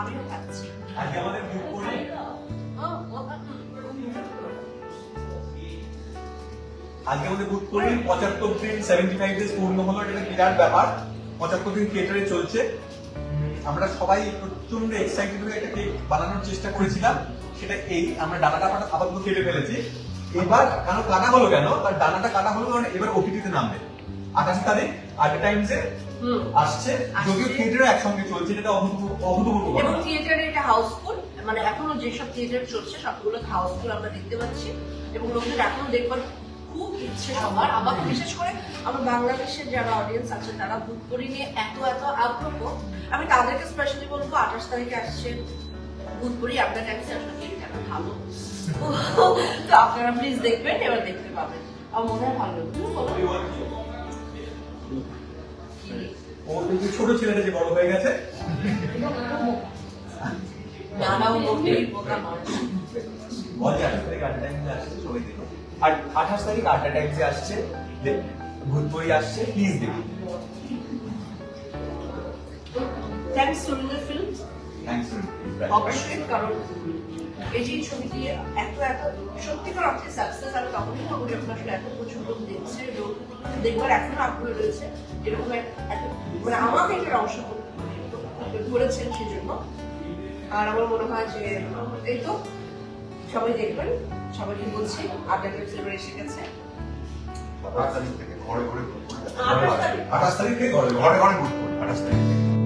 আমিও খাচ্ছি। আজকে আমাদের বুক করি। আজকে আমাদের পঁচাত্তর দিন সেভেন্টি ফাইভ ডেজ পূর্ণ হলো এটা বিরাট ব্যাপার। পঁচাত্তর দিন থিয়েটারে চলছে। আমরা সবাই প্রচণ্ড এক্সাইটেড হয়ে একটা কেক বানানোর চেষ্টা করেছিলাম। সেটা এই আমরা ডানাটা ফাটা আপাতত কেটে ফেলেছি। এবার কেন কাটা হলো কেন? তার ডানাটা কাটা হলো কারণ এবার ওটিটিতে নামবে। আট টাইমসে আসছে। যদিও থিয়েটারে একসঙ্গে চলছে যেটা অভূতপূর্ব এবং থিয়েটারে এটা হাউসফুল মানে এখনও যেসব থিয়েটার চলছে সবগুলো হাউসফুল আমরা দেখতে পাচ্ছি। এবং লোকদের এখনও দেখবার খুব ইচ্ছে সবার। আবার বিশেষ করে আমার বাংলাদেশের যারা অডিয়েন্স আছে তারা করে নিয়ে এত এত আগ্রহ। আমি তাদেরকে স্পেশালি বলব আঠাশ তারিখে আসছে বুক করি আপনার কাছে আসলে ভালো? তো আপনারা প্লিজ দেখবেন এবার দেখতে পাবেন। আমার মনে হয় ভালো। ছোট ছেলেটা যে বড় হয়ে গেছে। যে আঠাশ তারিখ আটটা টাইমে আর আঠাশ তারিখ আটটা টাইমে আসছে দে- ভূতবই আসছে প্লিজ দেখুন থ্যাংকস সুনীল ফিল্মস থ্যাংকস অবশ্যই কারণ যে ছবিটি এত এত সত্যিকার অর্থে সাকসেস আমি তখনই ভাবো যখন আসলে এত প্রচুর লোক দেখছে এবং দেখবার এখনও আগ্রহ রয়েছে এরকম মানে আমাকে এটার অংশ করেছেন সেজন্য। আর আমার মনে হয় যে এই তো সবাই দেখবেন সবাইকে বলছি এবার এসে গেছে। আঠাশ তারিখ থেকে ঘরে ঘরে আঠাশ তারিখ? থেকে ঘরে ঘরে ঘরে আঠাশ তারিখ। থেকে